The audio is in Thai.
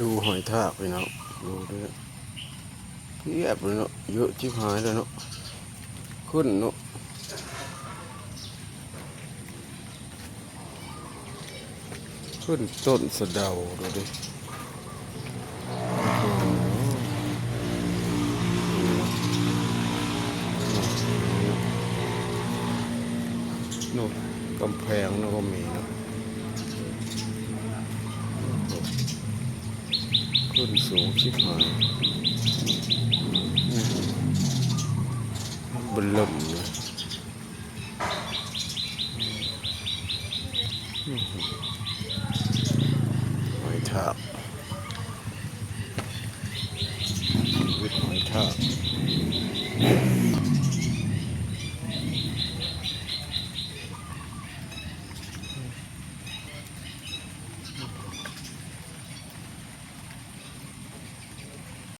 ดูหอยทากไปเนาะดูด้วยเพียบเลยเนาะเยอะชิบหายเลยเนาะขึ้นเนาะขึ้นต้นสะเดาดูดินู่นกำแพงนู่นก็มีเนาะ ขึ้นสูงชิบหายบนลมนะหอยทากหอยทาก